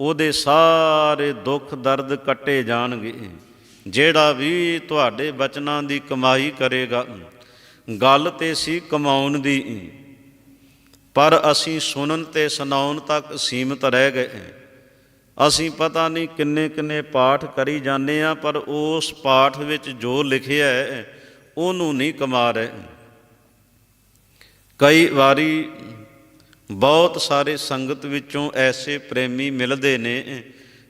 ਉਹਦੇ ਸਾਰੇ ਦੁੱਖ ਦਰਦ ਕੱਟੇ ਜਾਣਗੇ। ਜਿਹੜਾ ਵੀ ਤੁਹਾਡੇ ਬਚਨਾਂ ਦੀ ਕਮਾਈ ਕਰੇਗਾ, ਗੱਲ ਤੇ ਸੀ ਕਮਾਉਣ ਦੀ। ਪਰ ਅਸੀਂ ਸੁਣਨ ਤੇ ਸੁਣਾਉਣ ਤੱਕ ਸੀਮਤ ਰਹਿ ਗਏ। ਅਸੀਂ ਪਤਾ ਨਹੀਂ ਕਿੰਨੇ ਕਿੰਨੇ ਪਾਠ ਕਰੀ ਜਾਂਦੇ ਆ ਪਰ ਉਸ ਪਾਠ ਵਿੱਚ ਜੋ ਲਿਖਿਆ ਹੈ, ਉਹਨੂੰ ਨਹੀਂ ਕਮਾ ਰਹੇ। ਕਈ ਵਾਰੀ ਬਹੁਤ ਸਾਰੇ ਸੰਗਤ ਵਿੱਚੋਂ ਐਸੇ ਪ੍ਰੇਮੀ ਮਿਲਦੇ ਨੇ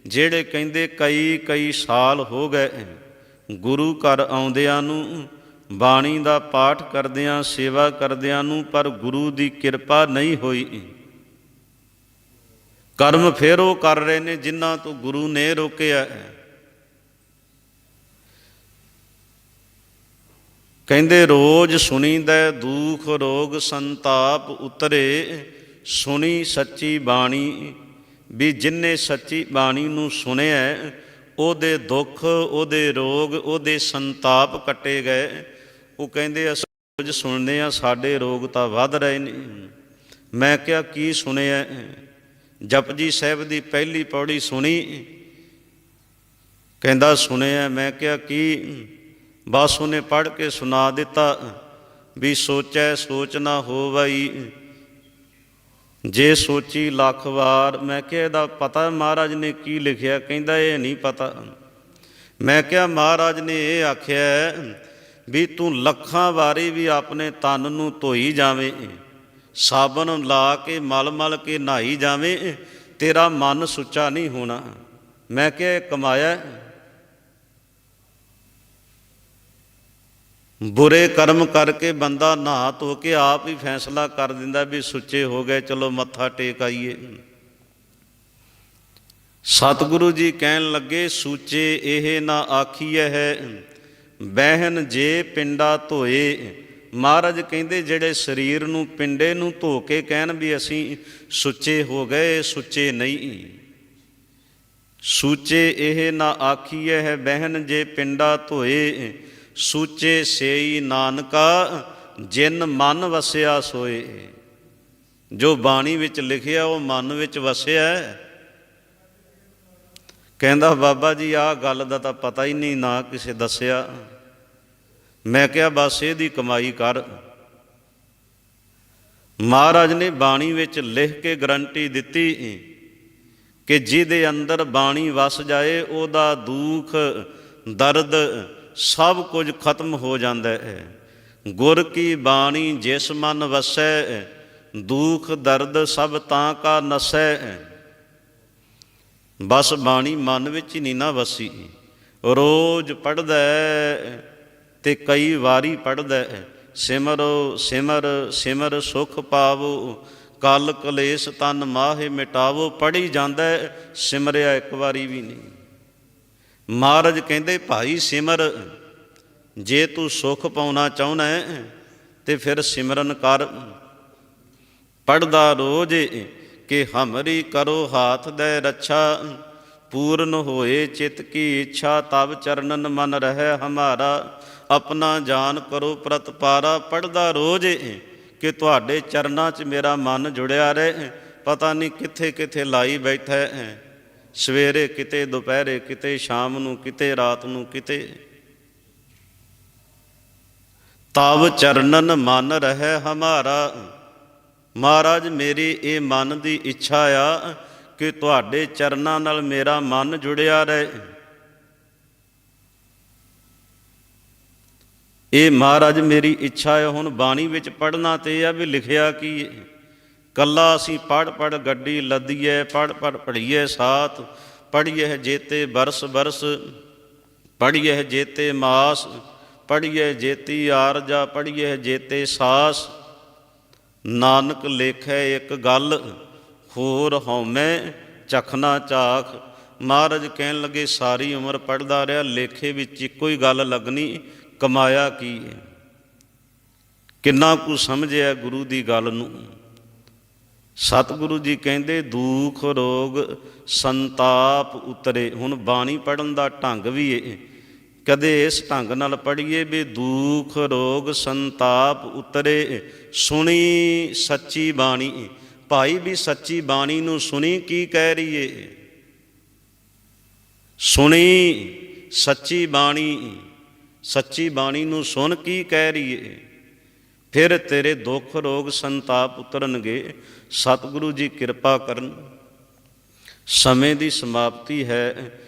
ਜਿਹੜੇ ਕਹਿੰਦੇ ਕਈ ਕਈ ਸਾਲ ਹੋ ਗਏ। ਗੁਰੂ ਘਰ ਆਉਂਦਿਆਂ ਨੂੰ, ਬਾਣੀ ਦਾ ਪਾਠ ਕਰਦਿਆਂ, ਸੇਵਾ ਕਰਦਿਆਂ ਨੂੰ ਪਰ ਗੁਰੂ ਦੀ ਕਿਰਪਾ ਨਹੀਂ ਹੋਈ। ਕਰਮ ਫੇਰ ਉਹ ਕਰ ਰਹੇ ਨੇ ਜਿਨ੍ਹਾਂ ਤੋਂ ਗੁਰੂ ਨੇ ਰੋਕਿਆ। ਹੈ ਕਹਿੰਦੇ ਰੋਜ਼ ਸੁਣੀਦਾ, ਦੁੱਖ ਰੋਗ ਸੰਤਾਪ ਉਤਰੇ। ਸੁਣੀ ਸੱਚੀ ਬਾਣੀ, ਵੀ ਜਿਨਨੇ ਸੱਚੀ ਬਾਣੀ ਨੂੰ ਸੁਣਿਆ, ਉਹਦੇ ਦੁੱਖ, ਉਹਦੇ ਰੋਗ, ਉਹਦੇ ਸੰਤਾਪ ਕੱਟੇ ਗਏ। ਉਹ ਕਹਿੰਦੇ, ਅਸੀਂ ਰੋਜ਼ ਸੁਣਦੇ ਆ ਸਾਡੇ ਰੋਗ ਤਾਂ ਵੱਧ ਰਹੇ ਨੇ। ਮੈਂ ਕਿਹਾ, ਕੀ ਸੁਣਿਆ? ਜਪਜੀ ਸਾਹਿਬ ਦੀ ਪਹਿਲੀ ਪੌੜੀ ਸੁਣੀ। ਕਹਿੰਦਾ, ਸੁਣਿਆ। ਮੈਂ ਕਿਹਾ, ਕੀ? ਬਸ ਉਹਨੇ ਪੜ੍ਹ ਕੇ ਸੁਣਾ ਦਿੱਤਾ, ਵੀ ਸੋਚੈ ਸੋਚ ਨਾ ਹੋਵਈ। ਜੇ ਸੋਚੀ ਲੱਖ ਵਾਰ, ਮੈਂ ਕਿਹਾ ਇਹਦਾ ਪਤਾ ਮਹਾਰਾਜ ਨੇ ਕੀ ਲਿਖਿਆ? ਕਹਿੰਦਾ ਇਹ ਨਹੀਂ ਪਤਾ। ਮੈਂ ਕਿਹਾ, ਮਹਾਰਾਜ ਨੇ ਇਹ ਆਖਿਆ ਵੀ ਤੂੰ ਲੱਖਾਂ ਵਾਰੀ ਵੀ ਆਪਣੇ ਤਨ ਨੂੰ ਧੋਈ ਜਾਵੇਂ, ਸਾਬਣ ਲਾ ਕੇ ਮਲ ਮਲ ਕੇ ਨਹਾਈ ਜਾਵੇਂ, ਤੇਰਾ ਮਨ ਸੁੱਚਾ ਨਹੀਂ ਹੋਣਾ। ਮੈਂ ਕਿਹਾ, ਇਹ ਕਮਾਇਆ ਬੁਰੇ ਕਰਮ ਕਰਕੇ ਬੰਦਾ ਨਹਾ ਧੋ ਕੇ ਆਪ ਹੀ ਫੈਸਲਾ ਕਰ ਦਿੰਦਾ ਵੀ ਸੁੱਚੇ ਹੋ ਗਏ, ਚਲੋ ਮੱਥਾ ਟੇਕ ਆਈਏ। ਸਤਿਗੁਰੂ ਜੀ ਕਹਿਣ ਲੱਗੇ, ਸੂਚੇ ਇਹ ਨਾ ਆਖੀਐ ਹੈ, ਬਹਿਨ ਜੇ ਪਿੰਡਾ ਧੋਏ। ਮਹਾਰਾਜ ਕਹਿੰਦੇ, ਜਿਹੜੇ ਸਰੀਰ ਨੂੰ, ਪਿੰਡੇ ਨੂੰ ਧੋ ਕੇ ਕਹਿਣ ਵੀ ਅਸੀਂ ਸੁੱਚੇ ਹੋ ਗਏ, ਸੁੱਚੇ ਨਹੀਂ। ਸੂਚੇ ਇਹ ਨਾ ਆਖੀਐ ਹੈ, ਬਹਿਨ ਜੇ ਪਿੰਡਾ ਧੋਏ। ਸੂਚੇ ਸੇਈ ਨਾਨਕਾ, ਜਿਨ ਮਨ ਵਸਿਆ ਸੋਏ। ਜੋ ਬਾਣੀ ਵਿੱਚ ਲਿਖਿਆ, ਉਹ ਮਨ ਵਿੱਚ ਵਸਿਆ ਕਹਿੰਦਾ, ਬਾਬਾ ਜੀ, ਆਹ ਗੱਲ ਦਾ ਤਾਂ ਪਤਾ ਹੀ ਨਹੀਂ, ਨਾ ਕਿਸੇ ਦੱਸਿਆ। ਮੈਂ ਕਿਹਾ, ਬਸ ਇਹਦੀ ਕਮਾਈ ਕਰ। ਮਹਾਰਾਜ ਨੇ ਬਾਣੀ ਵਿੱਚ ਲਿਖ ਕੇ ਗਰੰਟੀ ਦਿੱਤੀ ਕਿ ਜਿਹਦੇ ਅੰਦਰ ਬਾਣੀ ਵਸ ਜਾਏ, ਉਹਦਾ ਦੁੱਖ, ਦਰਦ ਸਭ ਕੁਝ ਖਤਮ ਹੋ ਜਾਂਦਾ ਹੈ। ਗੁਰ ਕੀ ਬਾਣੀ ਜਿਸ ਮਨ ਵਸੈ, ਦੁੱਖ ਦਰਦ ਸਭ ਤਾਂ ਕਾ ਨਸੈ। ਬਸ ਬਾਣੀ ਮਨ ਵਿੱਚ ਹੀ ਨਹੀਂ ਨਾ ਵਸੀ। ਰੋਜ਼ ਪੜਦਾ ਤੇ ਕਈ ਵਾਰੀ ਪੜਦਾ ਸਿਮਰੋ, ਸਿਮਰ ਸਿਮਰ ਸੁਖ ਪਾਵੋ, ਕਲ ਕਲੇਸ਼ ਤਨ ਮਾਹੇ ਮਿਟਾਵੋ। ਪੜੀ ਜਾਂਦਾ ਸਿਮਰਿਆ ਇੱਕ ਵਾਰੀ ਵੀ ਨਹੀਂ ਮਹਾਰਾਜ ਕਹਿੰਦੇ, ਭਾਈ ਸਿਮਰ, ਜੇ ਤੂੰ ਸੁਖ ਪਾਉਣਾ ਚਾਹੁੰਦਾ ਹੈ, ਤੇ ਫਿਰ ਸਿਮਰਨ ਕਰ। ਪੜਦਾ ਰੋਜ਼ ਕਿ ਹਮਰੀ ਕਰੋ ਹਾਥ ਦੇ ਰੱਛਾ, ਪੂਰਨ ਹੋਏ ਚਿਤ ਕੀ ਇੱਛਾ ਤਬ ਚਰਨਨ ਮਨ ਰਹਿ ਹਮਾਰਾ, ਆਪਣਾ ਜਾਨ ਕਰੋ ਪ੍ਰਤਪਾਰਾ ਪੜਦਾ ਰੋਜ਼ ਕਿ ਤੁਹਾਡੇ ਚਰਨਾਂ 'ਚ ਮੇਰਾ ਮਨ ਜੁੜਿਆ ਰਹੇ। ਪਤਾ ਨਹੀਂ ਕਿੱਥੇ ਕਿੱਥੇ ਲਾਈ ਬੈਠਾ ਹੈ। ਸਵੇਰੇ ਕਿਤੇ, ਦੁਪਹਿਰੇ ਕਿਤੇ, ਸ਼ਾਮ ਨੂੰ ਕਿਤੇ, ਰਾਤ ਨੂੰ ਕਿਤੇ। ਤਵ ਚਰਨਨ ਮਨ ਰਹਿ ਹਮਾਰਾ। ਮਹਾਰਾਜ, ਮੇਰੀ ਇਹ ਮਨ ਦੀ ਇੱਛਾ ਆ ਕਿ ਤੁਹਾਡੇ ਚਰਨਾਂ ਨਾਲ ਮੇਰਾ ਮਨ ਜੁੜਿਆ ਰਹੇ। ਇਹ ਮਹਾਰਾਜ, ਮੇਰੀ ਇੱਛਾ ਹੈ ਹੁਣ ਬਾਣੀ ਵਿੱਚ ਪੜਨਾ ਤੇ ਆ ਵੀ ਲਿਖਿਆ ਕੀ ਹੈ ਕੱਲਾ ਅਸੀਂ ਪੜ ਪੜ ਗੱਡੀ ਲੱਦੀਏ ਪੜ ਪੜ ਪੜੀਏ ਸਾਥ ਪੜੀਏ ਜੇਤੇ ਬਰਸ ਬਰਸ ਪੜੀਏ ਜੇਤੇ ਮਾਸ ਪੜੀਏ ਜੇਤੀ ਆਰਜਾ ਪੜੀਏ ਜੇਤੇ ਸਾਸ। ਨਾਨਕ ਲੇਖੈ ਇੱਕ ਗੱਲ, ਹੋਰ ਹਉਮੈ ਚਖਨਾ ਚਾਖ ਮਹਾਰਾਜ ਕਹਿਣ ਲੱਗੇ, ਸਾਰੀ ਉਮਰ ਪੜਦਾ ਰਿਹਾ, ਲੇਖੇ ਵਿੱਚ ਇੱਕੋ ਹੀ ਗੱਲ ਲੱਗਣੀ, ਕਮਾਇਆ ਕੀ ਹੈ? ਕਿੰਨਾ ਕੁ ਸਮਝਿਆ ਗੁਰੂ ਦੀ ਗੱਲ ਨੂੰ। ਸਤਿਗੁਰੂ ਜੀ ਕਹਿੰਦੇ, ਦੁੱਖ, ਰੋਗ, ਸੰਤਾਪ ਉਤਰੇ। ਹੁਣ ਬਾਣੀ ਪੜਨ ਦਾ ਢੰਗ ਵੀ ਏ ਕਦੇ ਇਸ ਢੰਗ ਨਾਲ ਪੜ੍ਹੀਏ ਵੀ ਦੁੱਖ, ਰੋਗ, ਸੰਤਾਪ ਉਤਰੇ। ਸੁਣੀ ਸੱਚੀ ਬਾਣੀ। ਭਾਈ ਵੀ ਸੱਚੀ ਬਾਣੀ ਨੂੰ ਸੁਣੀ ਕੀ ਕਹਿ ਰਹੀ ਏ ਸੁਣੀ ਸੱਚੀ ਬਾਣੀ। ਸੱਚੀ ਬਾਣੀ ਨੂੰ ਸੁਣ ਕੀ ਕਹਿ ਰਹੀ ਏ ਫਿਰ ਤੇਰੇ ਦੁੱਖ ਰੋਗ ਸੰਤਾਪ ਉਤਰਨਗੇ। ਸਤਿਗੁਰੂ ਜੀ ਕਿਰਪਾ ਕਰਨ। ਸਮੇਂ ਦੀ ਸਮਾਪਤੀ ਹੈ।